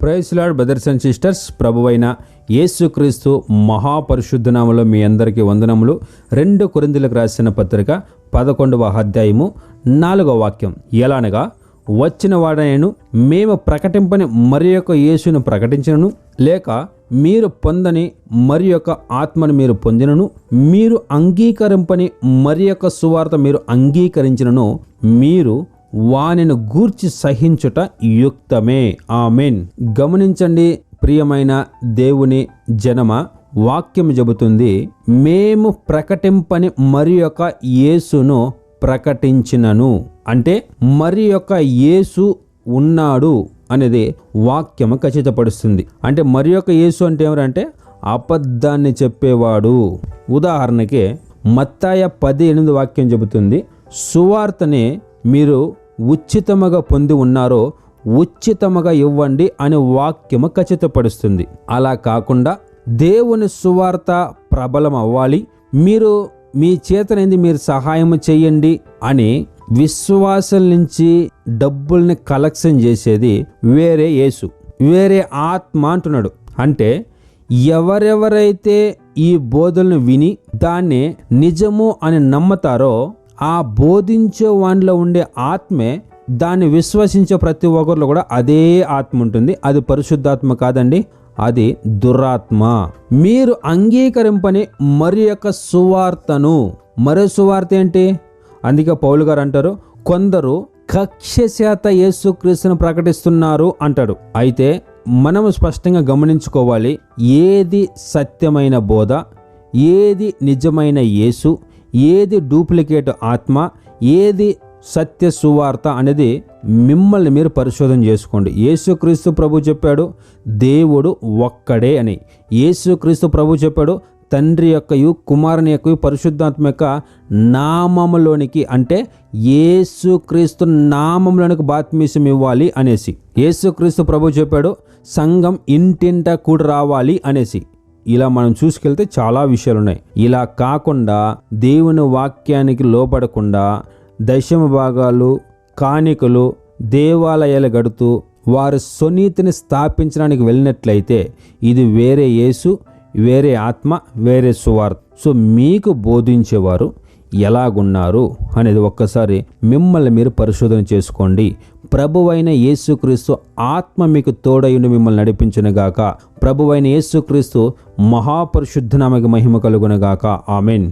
ప్రైస్లాడ్ brothers and sisters ప్రభువైన యేసుక్రీస్తు మహాపరిశుద్ధనామలో మీ అందరికీ వందనములు. రెండు కొరిందులకు రాసిన పత్రిక పదకొండవ అధ్యాయము నాలుగవ వాక్యం. ఎలానగా వచ్చిన వాడనేను మేము ప్రకటింపని మరి యొక్క యేసును ప్రకటించినను లేక మీరు పొందని మరి యొక్క ఆత్మను మీరు పొందినను మీరు అంగీకరింపని మరి యొక్క సువార్త మీరు అంగీకరించినను మీరు వానిని గూర్చి సహించుట యుక్తమే. ఆమెన్. గమనించండి ప్రియమైన దేవుని జనమ వాక్యం చెబుతుంది మేము ప్రకటింపని మరి యొక్క యేసును ప్రకటించినను. అంటే మరి యొక్క యేసు ఉన్నాడు అనేది వాక్యము ఖచ్చితపడుస్తుంది. అంటే మరి యొక్క యేసు అంటే ఎవరంటే అబద్ధాన్ని చెప్పేవాడు. ఉదాహరణకి మత్తాయ పది ఎనిమిది వాక్యం చెబుతుంది సువార్తని మీరు ఉచితముగా పొంది ఉన్నారో ఉచితముగా ఇవ్వండి అనే వాక్యము ఖచ్చితపరుస్తుంది. అలా కాకుండా దేవుని సువార్త ప్రబలం అవ్వాలి మీరు మీ చేతనేది మీరు సహాయం చేయండి అని విశ్వాసం నుంచి డబ్బుల్ని కలెక్షన్ చేసేది వేరే యేసు. వేరే ఆత్మ అంటున్నాడు. అంటే ఎవరెవరైతే ఈ బోధలను విని దాన్ని నిజము అని నమ్ముతారో ఆ బోధించే వానిలో ఉండే ఆత్మే దాన్ని విశ్వసించే ప్రతి ఒక్కరిలో కూడా అదే ఆత్మ ఉంటుంది. అది పరిశుద్ధాత్మ కాదండి అది దురాత్మ. మీరు అంగీకరింపని మరి యొక్క సువార్తను మరో సువార్త ఏంటి? అందుకే పౌలు గారు అంటారు కొందరు కక్ష్య శాత యేసుక్రీస్తును ప్రకటిస్తున్నారు అంటాడు. అయితే మనం స్పష్టంగా గమనించుకోవాలి ఏది సత్యమైన బోధ ఏది నిజమైన యేసు ఏది డూప్లికేట్ ఆత్మ ఏది సత్య సువార్త అనేది మిమ్మల్ని మీరు పరిశోధన చేసుకోండి. యేసుక్రీస్తు ప్రభు చెప్పాడు దేవుడు ఒక్కడే అని. యేసుక్రీస్తు ప్రభు చెప్పాడు తండ్రి యొక్కయు కుమారుని యొక్క పరిశుద్ధాత్మ యొక్క నామములోనికి అంటే యేసుక్రీస్తు నామంలోనికి బాత్మీసం ఇవ్వాలి అనేసి. యేసుక్రీస్తు ప్రభు చెప్పాడు సంఘం ఇంటింట కూడి రావాలి అనేసి. ఇలా మనం చూసుకెళ్తే చాలా విషయాలు ఉన్నాయి ఇలా కాకుండా దేవుని వాక్యానికి లోపడకుండా దశమ భాగాలు కానికలు దేవాలయాలు గడుతూ వారి సునీతిని స్థాపించడానికి వెళ్ళినట్లయితే ఇది వేరే యేసు వేరే ఆత్మ వేరే సువార్త. సో మీకు బోధించేవారు ఎలాగున్నారు అనేది ఒక్కసారి మిమ్మల్ని మీరు పరిశోధన చేసుకోండి. ప్రభువైన యేసుక్రీస్తు ఆత్మ మీకు తోడయుండి మిమ్మల్ని నడిపించునుగాక ప్రభువైన యేసుక్రీస్తు మహాపరిశుద్ధ నామకి మహిమ కలుగునుగాక ఆమెన్.